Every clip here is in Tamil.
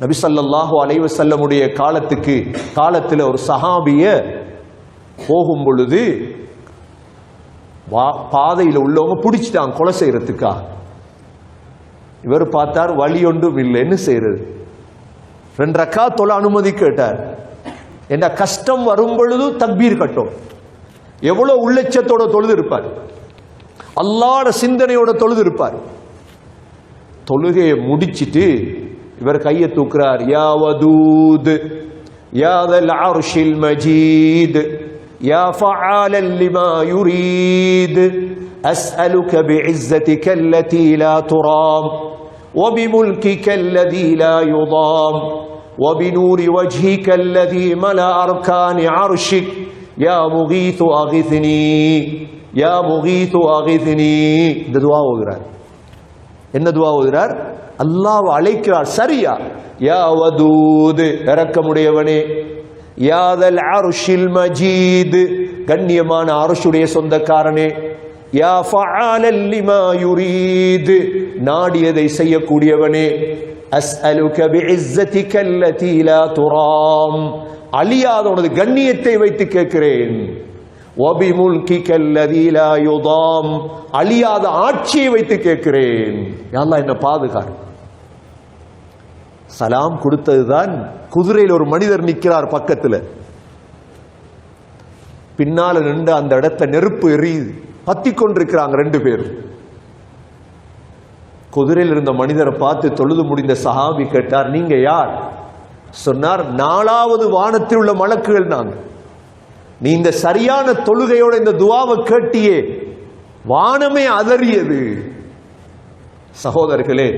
நபிசல்லாஹு அலைவ செல்லமுடைய காலத்துக்கு காலத்தில் ஒரு சஹாபிய போகும் பொழுது வா- உள்ளவங்க பிடிச்சிட்டாங்க கொலை செய்யறதுக்கா இவர் பார்த்தார் வழி ஒன்றும் இல்லைன்னு செய்யறது. ரெண்டு ரக்கா தொலை அனுமதி கேட்டார். என்ன கஷ்டம் வரும் பொழுது தக்பீர் கட்டும். எவ்வளவு உள்ளட்சத்தோட தொழுது இருப்பார் அல்லாட சிந்தனையோட தொழுது இருப்பார் தொழுகையை முடிச்சிட்டு இவர் கையை தூக்குறார் யா வதூத் யா தல் அர்ஷில் மஜீத் யா ஃபஆலன் லிமா யுரீத் أسألك بعزتك التي لا ترام وبملكك الذي لا يضام وبنور وجهك الذي ملأ أركان عرشك يا مغيث أغثني يا مغيث أغثني இந்த துவா ஓதுறார் என்ன துவா ஓதுறார் அல்லாஹ் அழைக்கிறார் சரியா? யா வதூது இறக்கமுடையவனே யாதல் அருஷில் மஜீது கண்ணியமான அருஷுடைய சொந்தக்காரனே. யா ஃபஆலல் லிமா நாடியதை செய்யக்கூடியவனே. அஸ்அலுக பிஇஸ்ஸதிக அல்லதி லா துராம். அழியாத உனது கண்ணியத்தை வைத்து கேட்கிறேன். அழியாத ஆட்சியை வைத்து கேட்கிறேன். யாரெல்லாம் என்ன பாதுகாடு சலாம் கொடுத்ததுதான் குதிரையில் ஒரு மனிதர் நிற்கிறார் பக்கத்தில். பின்னால நின்று அந்த இடத்த நெருப்பு எரியுது பத்தி கொண்டிருக்கிறாங்க ரெண்டு பேரும். குதிரையில் இருந்த மனிதரை பார்த்து தொழுது முடிந்த சஹாபி கேட்டார் நீங்க யார்? சொன்னார் நாலாவது வானத்தில் உள்ள மலக்குகள் நாங்க. நீ இந்த சரியான தொழுகையோட இந்த துவாவை கேட்டியே. வானமே அதறியது. சகோதரர்களே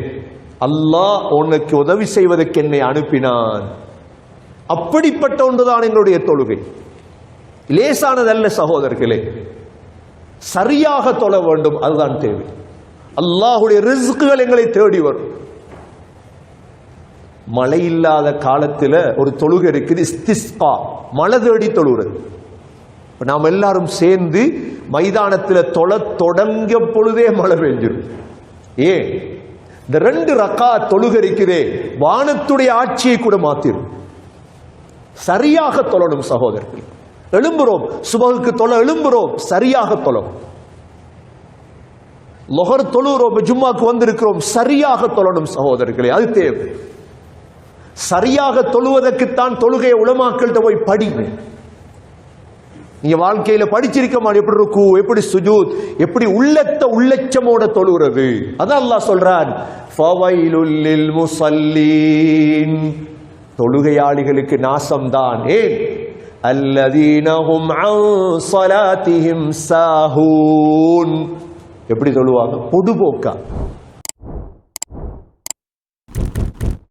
அல்லாஹ் உனக்கு உதவி செய்வதற்கு என்னை அனுப்பினான். அப்படிப்பட்ட ஒன்றுதான் எங்களுடைய தொழுகை. லேசானதல்ல சகோதரர்களே. சரியாக தொழ வேண்டும் அதுதான் தேவை. அல்லாஹுடைய ரிஸ்குகள் எங்களை தேடி வரும். மழை இல்லாத காலத்தில் ஒரு தொழுகை இருக்குது இஸ்திஸ்கா. மழை தேடி தொழுகிறது. நாம் எல்லாரும் சேர்ந்து மைதானத்தில் தொலை தொடங்கிய பொழுதே மழை பெஞ்சிடும் ஏன்? இந்த ரெண்டு ரக்கா தொழுகரிக்குதே வானத்துடைய ஆட்சியை கூட மாத்திரும். சரியாக தொழணும் சகோதரர்கள். எழும்புறோம். சுபகுக்கு தொழ எழும்புறோம். சரியாக தொழணும். லொகர் தொழுகிறோம் ஜும்மாக்கு வந்திருக்கிறோம். சரியாக தொழணும் சகோதரர்களே. அது தேவை. சரியாக தொழுவதற்குத்தான் தொழுகையை உளமாக்கள்கிட்ட போய் படிங்க. நீங்க வாழ்க்கையில படிச்சிருக்க எப்படி ருக்கு எப்படி சுஜூத் எப்படி உள்ளத்த உள்ளச்சமோட தொழுகிறது? அதான் அல்லாஹ் சொல்றான் முசல்லீன் தொழுகையாளிகளுக்கு நாசம்தான். ஏன்? அல்லதீனஹும் அன் ஸலாத்திஹிம் சாஹூன். எப்படி சொல்லுவாங்க பொடுபோக்கா.